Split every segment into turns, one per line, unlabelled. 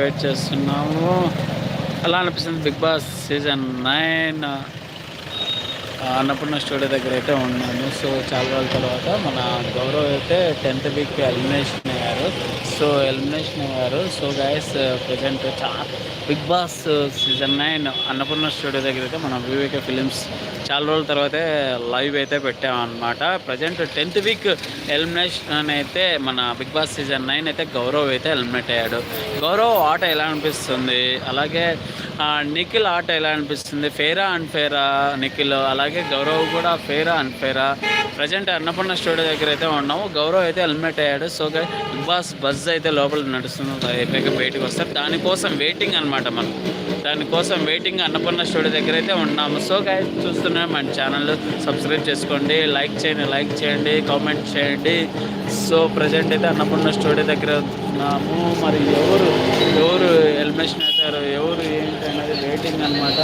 Wait చేస్తున్నాము. అలా అనిపిస్తుంది Big Boss season nine? Annapurna studio దగ్గర అయితే ఉన్నాము. సో చాలా రోజుల తర్వాత మన గౌరవ్ అయితే టెన్త్ వీక్ ఎలిమినేషన్ అయ్యారు. సో ఎలిమినేషన్ అయ్యారు. సో గైస్ ప్రజెంట్ చాలా Big Boss season nine Annapurna studio దగ్గర అయితే మన వివేక ఫిలిమ్స్ చాలా రోజుల తర్వాతే లైవ్ అయితే పెట్టామన్నమాట. ప్రజెంట్ టెన్త్ వీక్ ఎలిమినేషన్ అయితే మన బిగ్ బాస్ సీజన్ నైన్ అయితే గౌరవ్ అయితే ఎలిమినేట్ అయ్యాడు. గౌరవ్ ఆట ఎలా అనిపిస్తుంది? అలాగే నిఖిల్ ఆట ఎలా అనిపిస్తుంది? ఫేరా అన్ఫేరా నిఖిల్ అలాగే గౌరవ్ కూడా ఫేరా అన్ఫేరా. ప్రజెంట్ అన్నపూర్ణ స్టూడియో దగ్గర అయితే ఉన్నాము. గౌరవ్ అయితే హెల్మెట్ అయ్యాడు. సో బిగ్ బాస్ బజ్ అయితే లోపల నడుస్తుంది. అయిపోయాక బయటకు వస్తారు. దానికోసం వెయిటింగ్ అనమాట మనం. దానికోసం వెయిటింగ్ అన్నపూర్ణ స్టూడియో దగ్గర అయితే ఉన్నాము. సో గాయ చూస్తున్నాం మన ఛానల్ సబ్స్క్రైబ్ చేసుకోండి లైక్ చేయండి లైక్ చేయండి కామెంట్ చేయండి. సో ప్రజెంట్ అయితే అన్నపూర్ణ స్టూడియో దగ్గర ఉన్నాము. మరి ఎవరు ఎవరు ఎలిమినేషన్ అవుతారు ఎవరు ఏంటి అనేది వెయిటింగ్ అనమాట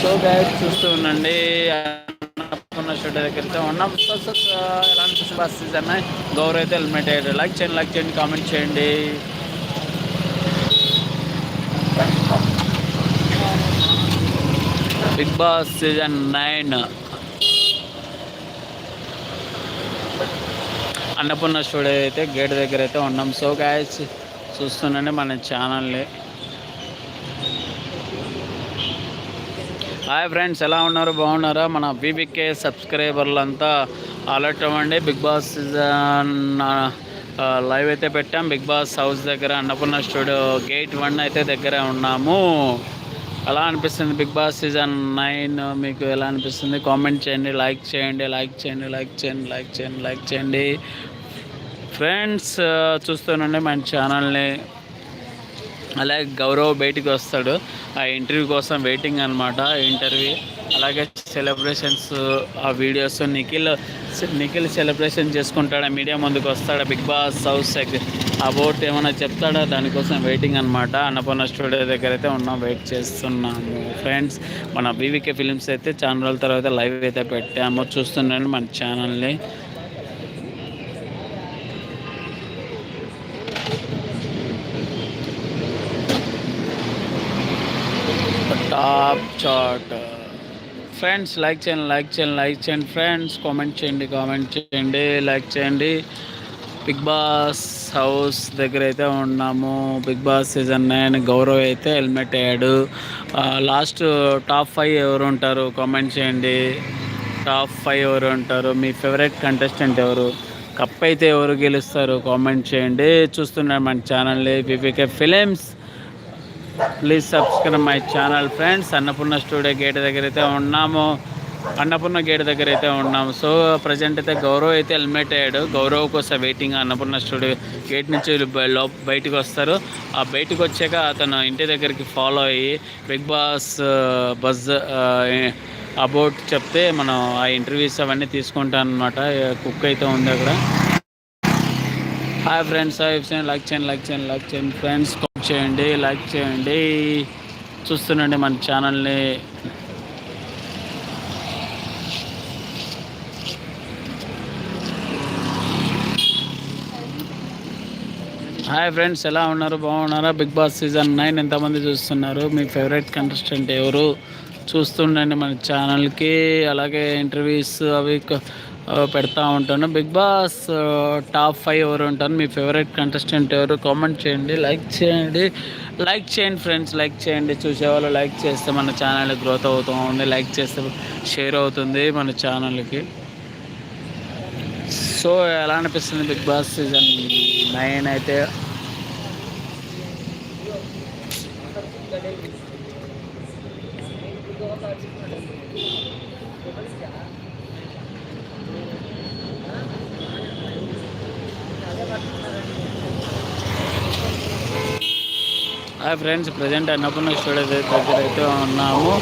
సో బ్యాగ్ చూస్తూ ఉండండి. అన్నపూర్ణ స్టూడియో దగ్గర అయితే ఉన్నాం. సో సో ఎలా అనిపిస్తుంది బస్ సీజన్ అయితే హెల్మెట్ అయ్యారు లైక్ చేయండి లైక్ చేయండి కామెంట్ చేయండి. Big Boss season nine. Annapurna studio అయితే గేట్ దగ్గర అయితే ఉన్నాం. సో గాయస్ చూస్తుండండి మన ఛానల్ని హాయ్ ఫ్రెండ్స్ ఎలా ఉన్నారు? బాగున్నారా? మన బీబీకే సబ్స్క్రైబర్లు అంతా అలర్ట్ అవ్వండి. బిగ్ బాస్ సీజన్ లైవ్ అయితే పెట్టాం. బిగ్ బాస్ హౌస్ దగ్గర అన్నపూర్ణ స్టూడియో గేట్ వన్ అయితే దగ్గర ఉన్నాము. ఎలా అనిపిస్తుంది. బిగ్ బాస్ సీజన్ నైన్ మీకు ఎలా అనిపిస్తుంది? కామెంట్ చేయండి లైక్ చేయండి లైక్ చేయండి లైక్ చేయండి లైక్ చేయండి లైక్ చేయండి. ఫ్రెండ్స్ చూస్తూనండి మన ఛానల్ని. అలాగే గౌరవ్ బయటికి వస్తాడు. ఆ ఇంటర్వ్యూ కోసం వెయిటింగ్ అనమాట ఇంటర్వ్యూ. అలాగే సెలబ్రేషన్స్ ఆ వీడియోస్ నిఖిల్ నిఖిల్ సెలబ్రేషన్ చేసుకుంటాడా మీడియా ముందుకు వస్తాడా బిగ్ బాస్ హౌస్ అబౌట్ ఏమైనా చెప్తాడా? దానికోసం వెయిటింగ్ అనమాట అన్నపూర్ణ స్టూడియో దగ్గర అయితే ఉన్నాం వెయిట్ చేస్తున్నాము. ఫ్రెండ్స్ మన బీవీకే ఫిలిమ్స్ అయితే చాలా రోజుల తర్వాత లైవ్ అయితే పెట్టాము. చూస్తున్నాను మన ఛానల్ని టాప్ చాట్ ఫ్రెండ్స్ లైక్ చేయండి లైక్ చేయండి లైక్ చేయండి. ఫ్రెండ్స్ కామెంట్ చేయండి కామెంట్ చేయండి లైక్ చేయండి. బిగ్ బాస్ హౌస్ దగ్గర అయితే ఉన్నాము. Big Boss season nine Gaurav అయితే హెల్మెట్ అయ్యాడు లాస్ట్ టాప్ ఫైవ్ ఎవరు ఉంటారు? కామెంట్ చేయండి. టాప్ ఫైవ్ ఎవరు ఉంటారు? మీ ఫేవరెట్ కంటెస్టెంట్ ఎవరు? కప్ అయితే ఎవరు గెలుస్తారు? కామెంట్ చేయండి. చూస్తున్నారు మన ఛానల్ని VVK films. Please subscribe my channel friends Annapurna studio gate దగ్గర అయితే ఉన్నాము. అన్నపూర్ణ గేట్ దగ్గర అయితే ఉన్నాము. సో ప్రజెంట్ అయితే గౌరవ్ అయితే హెల్మెట్ అయ్యాడు గౌరవ్ కోసం వెయిటింగ్ అన్నపూర్ణ స్టూడియో గేట్ నుంచి బయటకు వస్తారు. ఆ బయటకు వచ్చాక అతను ఇంటి దగ్గరికి ఫాలో అయ్యి బిగ్ బాస్ బజ్ అబౌట్ చెప్తే మనం ఆ ఇంటర్వ్యూస్ అవన్నీ తీసుకుంటాం అనమాట కుక్ అయితే ఉంది అక్కడ. హాయ్ ఫ్రెండ్స్ హాయ్ లైక్ చేయండి లైక్ చేయండి లైక్ చేయండి ఫ్రెండ్స్ చేయండి లైక్ చేయండి. చూస్తుండండి మన ఛానల్ని. హాయ్ ఫ్రెండ్స్ ఎలా ఉన్నారు? బాగున్నారా? బిగ్ బాస్ సీజన్ నైన్ ఎంతమంది చూస్తున్నారు? మీ ఫేవరెట్ కంటెస్టెంట్ ఎవరు? చూస్తుండండి మన ఛానల్కి. అలాగే ఇంటర్వ్యూస్ అవి పెడతా ఉంటాను. బిగ్ బాస్ టాప్ ఫైవ్ ఎవరు ఉంటాను మీ ఫేవరెట్ కంటెస్టెంట్ ఎవరు కామెంట్ చేయండి లైక్ చేయండి. లైక్ చేయండి ఫ్రెండ్స్ లైక్ చేయండి. చూసేవాళ్ళు లైక్ చేస్తే మన ఛానల్ గ్రోత్ అవుతూ ఉంది లైక్ చేస్తే షేర్ అవుతుంది మన ఛానల్కి. సో ఎలా అనిపిస్తుంది బిగ్ బాస్ సీజన్? నైన్ అయితే hi friends present Annapurna studio దగ్గర అయితే ఉన్నాము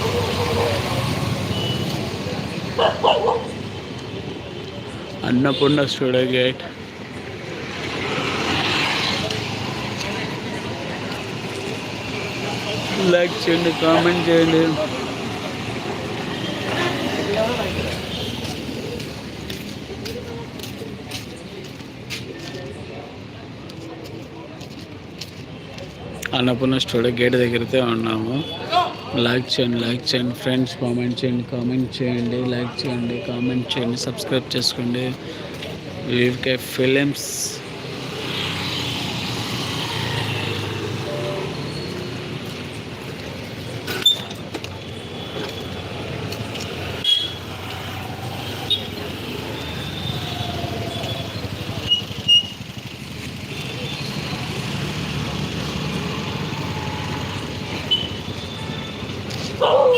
అన్నపూర్ణ స్టూడియో గేట్ లైక్ చేయండి కామెంట్ చేయండి అన్నపూర్ణ స్టూడియో గేట్ దగ్గరతో ఉన్నాము. లైక్ చేయండి లైక్ చేయండి ఫ్రెండ్స్ కామెంట్ చేయండి కామెంట్ చేయండి లైక్ చేయండి కామెంట్ చేయండి సబ్స్క్రైబ్ చేసుకోండి. VVK films
Bye.